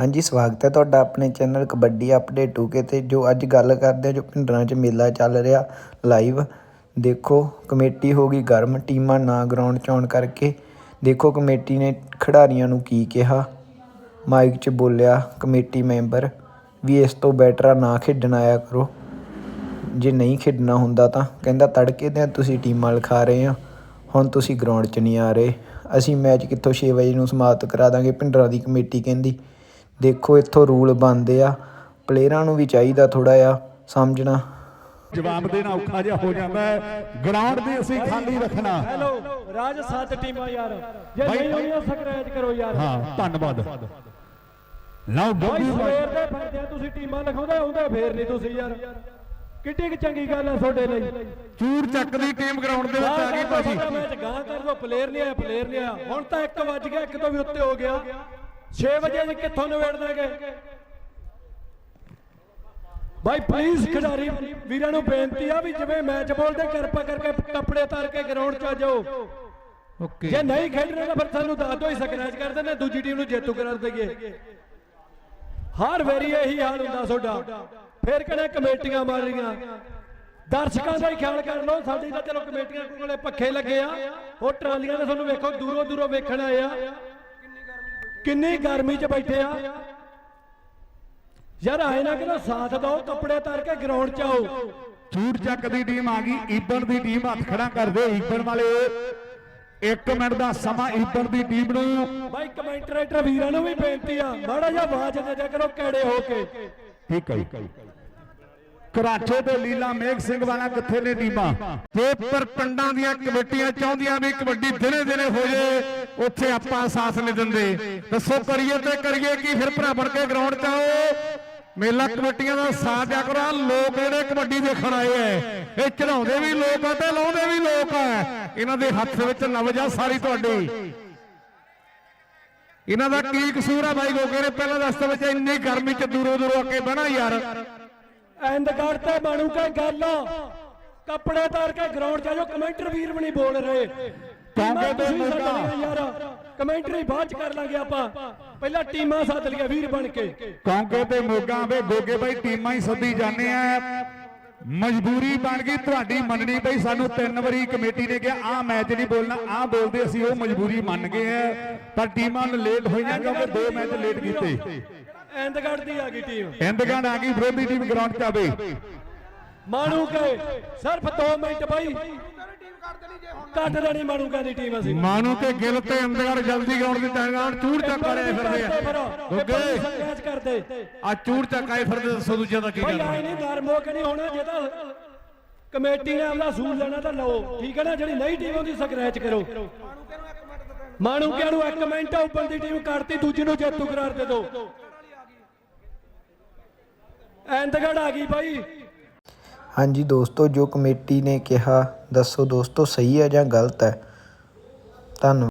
ਹਾਂਜੀ, ਸਵਾਗਤ ਹੈ ਤੁਹਾਡਾ ਆਪਣੇ ਚੈਨਲ ਕਬੱਡੀ ਅਪਡੇਟ 2K ਤੇ, ਜੋ ਅੱਜ ਗੱਲ ਕਰਦੇ ਹਾਂ ਜੋ ਪਿੰਡਰਾਂ 'ਚ ਮੇਲਾ ਚੱਲ ਰਿਹਾ ਲਾਈਵ ਦੇਖੋ, ਕਮੇਟੀ ਹੋ ਗਈ ਗਰਮ, ਟੀਮਾਂ ਨਾ ਗਰਾਊਂਡ 'ਚ ਆਉਣ ਕਰਕੇ। ਦੇਖੋ, ਕਮੇਟੀ ਨੇ ਖਿਡਾਰੀਆਂ ਨੂੰ ਕੀ ਕਿਹਾ? ਮਾਈਕ 'ਚ ਬੋਲਿਆ ਕਮੇਟੀ ਮੈਂਬਰ ਵੀ ਇਸ ਤੋਂ ਬੈਟਰ ਆ, ਨਾ ਖੇਡਣ ਆਇਆ ਕਰੋ। ਜੇ ਨਹੀਂ ਖੇਡਣਾ ਹੁੰਦਾ ਤਾਂ, ਕਹਿੰਦਾ ਤੜਕੇ 'ਤੇ ਤੁਸੀਂ ਟੀਮਾਂ ਲਿਖਾ ਰਹੇ ਆ, ਹੁਣ ਤੁਸੀਂ ਗਰਾਊਂਡ 'ਚ ਨਹੀਂ ਆ ਰਹੇ। ਅਸੀਂ ਮੈਚ ਕਿੱਥੋਂ 6 ਵਜੇ ਨੂੰ ਸਮਾਪਤ ਕਰਾ ਦਾਂਗੇ ਪਿੰਡਰਾਂ ਦੀ ਕਮੇਟੀ ਕਹਿੰਦੀ। ਦੇਖੋ ਇੱਥੋਂ ਰੂਲ ਬਣਦੇ ਆ। ਪਲੇਅਰਾਂ ਨੂੰ ਵੀ ਚਾਹੀਦਾ ਥੋੜਾ ਆ ਸਮਝਣਾ। ਜਵਾਬ ਦੇਣਾ ਔਖਾ ਜਿਹਾ ਹੋ ਜਾਂਦਾ ਹੈ। ਗਰਾਊਂਡ ਦੀ ਅਸੀਂ ਖਾਲੀ ਰੱਖਣਾ। ਹੈਲੋ ਰਾਜ ਸੱਤ ਟੀਮਾਂ ਯਾਰ। ਜੇ ਨਹੀਂ ਹੋਈਆਂ ਸਕਰੈਚ ਕਰੋ ਯਾਰ। ਹਾਂ ਧੰਨਵਾਦ। ਲਓ ਗੱਡੀ ਸਵੇਰ ਦੇ ਫਿਰਦੇ ਆ ਤੁਸੀਂ ਟੀਮਾਂ ਲਿਖਾਉਂਦੇ ਆਉਂਦੇ ਫੇਰ ਨਹੀਂ ਤੁਸੀਂ ਯਾਰ। ਕਿੱਡੀ ਕੁ ਚੰਗੀ ਗੱਲ ਹੈ ਤੁਹਾਡੇ ਲਈ। ਚੂਰ ਚੱਕ ਦੀ ਟੀਮ ਗਰਾਊਂਡ ਦੇ ਵਿੱਚ ਆ ਗਈ ਭਾਜੀ। ਮੈਚ ਗਾਂ ਕਰ ਦੋ ਪਲੇਅਰ ਨਹੀਂ ਆਇਆ ਪਲੇਅਰ ਨਹੀਂ ਆਇਆ। ਹੁਣ ਤਾਂ 1 ਵੱਜ ਗਿਆ ਇੱਕ ਤੋਂ ਵੀ ਉੱਤੇ ਹੋ ਗਿਆ। 6 ਵਜੇ ਅਸੀਂ ਕਿੱਥੋਂ ਨਿਬੇੜ ਦਾਂਗੇ ਬਾਈ ਪਲੀਜ਼ ਖਿਡਾਰੀ ਵੀਰਾਂ ਨੂੰ ਬੇਨਤੀ ਆ ਵੀ ਜਿਵੇਂ ਮੈਚ ਬੋਲਦੇ ਕਿਰਪਾ ਕਰਕੇ ਕੱਪੜੇ ਉਤਾਰ ਕੇ ਗਰਾਊਂਡ 'ਚ ਆ ਜਾਓ। ਓਕੇ। ਜੇ ਨਹੀਂ ਖੇਡਣਾ ਤਾਂ ਫਿਰ ਸਾਨੂੰ ਦੱਸ ਦਿਓ ਹੀ ਸਕਰੈਚ ਕਰ ਦਿੰਦੇ ਦੂਜੀ ਟੀਮ ਨੂੰ ਜੇਤੂ ਕਰਾ ਦਈਏ ਹਰ ਵਾਰੀ ਇਹੀ ਹਾਲ ਹੁੰਦਾ ਤੁਹਾਡਾ। ਫਿਰ ਕਿਹੜੇ ਕਮੇਟੀਆਂ ਮਾਰ ਰਹੀਆਂ ਦਰਸ਼ਕਾਂ ਦਾ ਹੀ ਖਿਆਲ ਕਰ ਲਓ ਸਾਡੀ ਤਾਂ ਚਲੋ ਕਮੇਟੀਆਂ ਕੋਲੇ ਪੱਖੇ ਲੱਗੇ ਆ। ਉਹ ਟਰਾਲੀਆਂ ਤੇ ਤੁਹਾਨੂੰ ਵੇਖੋ ਦੂਰੋਂ ਦੂਰੋਂ ਵੇਖਣ ਆਏ ਆ। ਕਿੰਨੀ ਗਰਮੀ 'ਚ ਬੈਠੇ ਆ? ਯਾਰ ਆਏ ਨਾ ਕਿਹਦਾ ਸਾਥ ਦਿਓ ਕੱਪੜੇ ਉਤਾਰ ਕੇ ਗਰਾਊਂਡ 'ਚ ਆਓ। ਚੂਰ ਚੱਕ ਦੀ ਟੀਮ ਆ ਗਈ ਈਬਨ ਦੀ ਟੀਮ ਹੱਥ ਖੜਾ ਕਰਦੇ ਈਬਨ ਵਾਲੇ। 1 ਮਿੰਟ ਦਾ ਸਮਾਂ ਈਬਨ ਦੀ ਟੀਮ ਨੂੰ। ਬਾਈ ਕਮੈਂਟਰੇਟਰ ਵੀਰਾਂ ਨੂੰ ਵੀ ਬੇਨਤੀ ਆ ਮਾੜਾ ਜਿਹਾ ਆਵਾਜ਼ ਦੇ ਦਿਆ ਕਰੋ ਕੈੜੇ ਹੋ ਕੇ। ਠੀਕ ਹੈ ਕਰਾਚੇ ਤੇ ਲੀਲਾ ਮੇਘ ਸਿੰਘ ਵਾਲਾ ਕਿੱਥੇ ਨੇ ਟੀਮਾਂ? ਤੇ ਪਰ ਪਿੰਡਾਂ ਦੀਆਂ ਕਮੇਟੀਆਂ ਚਾਹੁੰਦੀਆਂ ਵੀ ਕਬੱਡੀ ਦਿਨੇ ਦਿਨੇ ਹੋ ਜੇ ਉੱਥੇ ਆਪਾਂ ਸਾਥ ਨਹੀਂ ਦਿੰਦੇ। ਦੱਸੋ ਕਰੀਏ ਤੇ ਕਰੀਏ ਕੀ? ਫਿਰ ਭਰਾ ਬਣ ਕੇ ਗਰਾਊਂਡ 'ਚ ਆਓ। ਮੇਲਾ ਕਮੇਟੀਆਂ ਦਾ ਸਾਥ ਦਿਆ ਕਰੋ। ਆਹ ਲੋਕ ਜਿਹੜੇ ਕਬੱਡੀ ਦੇਖਣ ਆਏ ਐ। ਇਹ ਚੜਾਉਂਦੇ ਵੀ ਲੋਕ ਆ ਤੇ ਲਾਉਂਦੇ ਵੀ ਲੋਕ ਆ। ਇਹਨਾਂ ਦੇ ਹੱਥ ਵਿੱਚ ਨਵਜ ਸਾਰੀ ਤੁਹਾਡੀ। ਇਹਨਾਂ ਦਾ ਕੀ ਕਸੂਰ ਆ ਬਾਈ ਗੋਗੇ ਨੇ ਪਹਿਲਾਂ ਰਸਤੇ ਵਿੱਚ ਇੰਨੀ ਗਰਮੀ 'ਚ ਦੂਰੋਂ ਦੂਰੋਂ ਆ ਕੇ ਬਹਿਣਾ ਯਾਰ। ਐਂਦਗੜ ਤੇ ਬਣੂ ਕੇ ਗੱਲ। ਕੱਪੜੇ ਤਾਰ ਕੇ ਗਰਾਊਂਡ 'ਚ ਆ ਜਾਓ। ਕਮੈਂਟਰ ਵੀਰ ਵੀ ਨਹੀਂ ਬੋਲ ਰਹੇ। ਤੇ ਤੁਸੀਂ। ਸਾਡੀਆਂ ਯਾਰ। ਕਮੈਂਟਰੀ ਬਾਅਦ ਚ ਕਰ ਲਾਂਗੇ ਆਪਾਂ। ਪਹਿਲਾਂ ਟੀਮਾਂ ਸੱਦ ਲਈਆਂ ਵੀਰ ਬਣ ਕੇ। ਕੌਂਕੇ ਤੇ ਮੋਗਾ ਵੇ ਗੋਗੇ ਬਾਈ ਟੀਮਾਂ ਹੀ ਸੱਦੀ ਜਾਂਦੇ ਆ। ਮਜਬੂਰੀ ਬਣ ਗਈ। ਤੁਹਾਡੀ ਮੰਨਣੀ ਪਈ। ਸਾਨੂੰ ਤਿੰਨ ਵਾਰੀ ਕਮੇਟੀ ਨੇ ਕਿਹਾ ਆਹ ਮੈਚ ਨਹੀਂ ਬੋਲਣਾ ਆਹ ਬੋਲਦੇ ਅਸੀਂ ਉਹ ਮਜਬੂਰੀ ਮੰਨ ਗਏ ਆ। ਪਰ ਟੀਮਾਂ ਨੂੰ ਲੇਟ ਹੋਈਆਂ ਕਿਉਂਕਿ ਦੋ ਮੈਚ ਲੇਟ ਕੀਤੇ। ਐਂਦਗੜ ਦੀ ਆ ਗਈ ਟੀਮ ਇੰਦਗਾਂ ਆ ਗਈ ਵਿਰੋਧੀ ਟੀਮ ਗਰਾਊਂਡ 'ਚ ਆਵੇ ਮਾਣੂ ਕੇ ਸਿਰਫ 2 ਮਿੰਟ ਬਾਈ। ਕੱਟ ਦੇਣੀ ਮਾਣੂ ਕਾ ਦੀ ਟੀਮ ਅਸੀਂ। ਮਾਨੂ ਤੇ ਗਿੱਲ ਤੇ ਇੰਦਗੜ ਜਲਦੀ ਗਰਾਊਂਡ ਦੀ ਟਾਂਗਾਂ ਚੂੜ ਚੱਕ ਰਹੇ ਫਿਰਦੇ ਆ। ਗੋਗੇ ਸੰਗਾਜ ਕਰਦੇ। ਆ ਚੂੜ ਚੱਕ ਆਏ ਫਿਰਦੇ ਦੱਸੋ ਦੂਜਿਆਂ ਦਾ ਕੀ ਭਾਈ ਕਰਨਾ। ਆਏ ਨਹੀਂ ਗਰਮੋ ਕਿ ਨਹੀਂ ਹੋਣਾ ਜੇ ਤਾਂ ਕਮੇਟੀ ਨੇ ਆਪਣਾ ਸੂਲ ਲੈਣਾ ਤਾਂ ਲਓ। ਠੀਕ ਹੈ ਨਾ? ਜਿਹੜੀ ਨਹੀਂ ਟੀਮ ਉਹਦੀ ਸਕਰੈਚ ਕਰੋ। ਮਾਣੂ ਕਿਆ ਨੂੰ ਇੱਕ ਮਿੰਟ ਓਪਨ ਦੀ ਟੀਮ ਕੱਢਤੀ ਦੂਜੀ ਨੂੰ ਜੇਤੂ ਕਰਾਰ ਦੇ ਦਿਓ। ਐਂਦਗੜ ਆ ਗਈ ਬਾਈ। ਹਾਂਜੀ ਦੋਸਤੋ ਜੋ ਕਮੇਟੀ ਨੇ ਕਿਹਾ ਦੱਸੋ ਦੋਸਤੋ ਸਹੀ ਹੈ ਜਾਂ ਗਲਤ ਹੈ? ਧੰਨਵਾਦ।